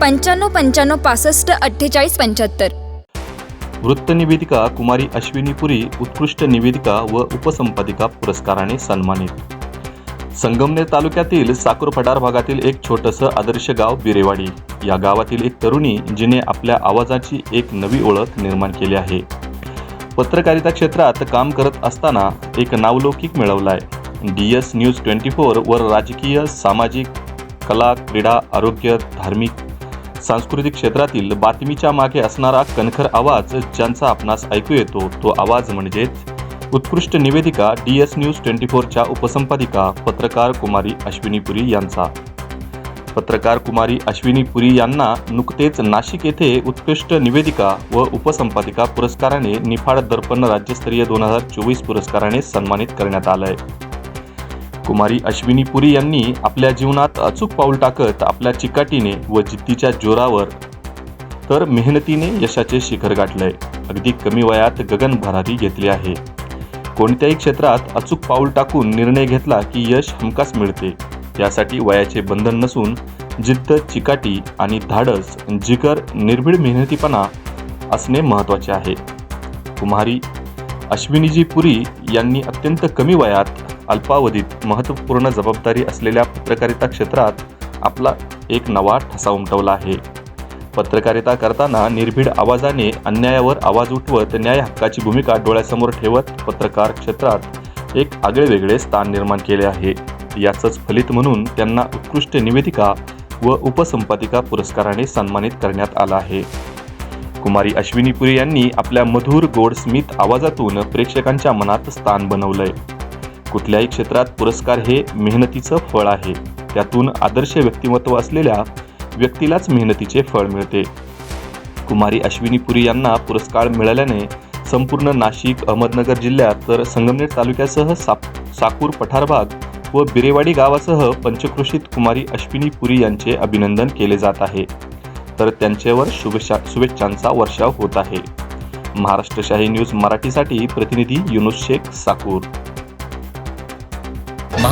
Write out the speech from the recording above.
पंच्याण्णव पंच्याण्णव पासष्ट अठ्ठेचाळीस पंच्याहत्तर. वृत्तनिवेदिका कुमारी अश्विनी पुरी उत्कृष्ट निवेदिका व उपसंपादिका पुरस्काराने सन्मानित. संगमनेर तालुक्यातील साकूर पठार भागातील एक छोटंसं आदर्श गाव बिरेवाडी. या गावातील एक तरुणी जिने आपल्या आवाजाची एक नवी ओळख निर्माण केली आहे. पत्रकारिता क्षेत्रात काम करत असताना एक नावलौकिक मिळवलाय. D S news twenty four वर राजकीय सामाजिक कला क्रीडा आरोग्य धार्मिक सांस्कृतिक क्षेत्रातील बातमीच्या मागे असणारा कणखर आवाज ज्यांचा आपणास ऐकू येतो तो आवाज म्हणजेच उत्कृष्ट निवेदिका डी एस न्यूज ट्वेंटी फोरच्या उपसंपादिका पत्रकार कुमारी अश्विनी पुरी यांचा. पत्रकार कुमारी अश्विनी पुरी यांना नुकतेच नाशिक येथे उत्कृष्ट निवेदिका व उपसंपादिका पुरस्काराने निफाड दर्पण राज्यस्तरीय दोन हजार चोवीस पुरस्काराने सन्मानित करण्यात आलं आहे कुमारी अश्विनी पुरी यांनी आपल्या जीवनात अचूक पाऊल टाकत आपल्या चिकाटीने व जिद्दीच्या जोरावर तर मेहनतीने यशाचे शिखर गाठलंय. अगदी कमी वयात गगन भरारी घेतली आहे. कोणत्याही क्षेत्रात अचूक पाऊल टाकून निर्णय घेतला की यश हमखास मिळते. यासाठी वयाचे बंधन नसून जिद्द चिकाटी आणि धाडस जिगर निर्भीड मेहनतीपणा असणे महत्त्वाचे आहे. कुमारी अश्विनीजी पुरी यांनी अत्यंत कमी वयात अल्पावधीत महत्त्वपूर्ण जबाबदारी असलेल्या पत्रकारिता क्षेत्रात आपला एक नवा ठसा उमटवला आहे. पत्रकारिता करताना निर्भीड आवाजाने अन्यायावर आवाज उठवत न्याय हक्काची भूमिका डोळ्यासमोर ठेवत पत्रकार क्षेत्रात एक आगळेवेगळे स्थान निर्माण केले आहे. याचंच फलित म्हणून त्यांना उत्कृष्ट निवेदिका व उपसंपादिका पुरस्काराने सन्मानित करण्यात आला आहे. कुमारी अश्विनीपुरी यांनी आपल्या मधुर गोड स्मित आवाजातून प्रेक्षकांच्या मनात स्थान बनवलंय. कुठल्याही क्षेत्रात पुरस्कार हे मेहनतीचं फळ आहे. त्यातून आदर्श व्यक्तिमत्व असलेल्या व्यक्तीलाच मेहनतीचे फळ मिळते. कुमारी अश्विनी पुरी यांना पुरस्कार मिळाल्याने संपूर्ण नाशिक अहमदनगर जिल्ह्यात तर संगमनेर तालुक्यासह साप साकूर पठारबाग व बिरेवाडी गावासह पंचकृषीत कुमारी अश्विनी पुरी यांचे अभिनंदन केले जात आहे. तर त्यांच्यावर शुभेच्छा शुभेच्छांचा वर्षाव होत आहे. महाराष्ट्रशाही न्यूज मराठीसाठी प्रतिनिधी युनुस शेख साकूर.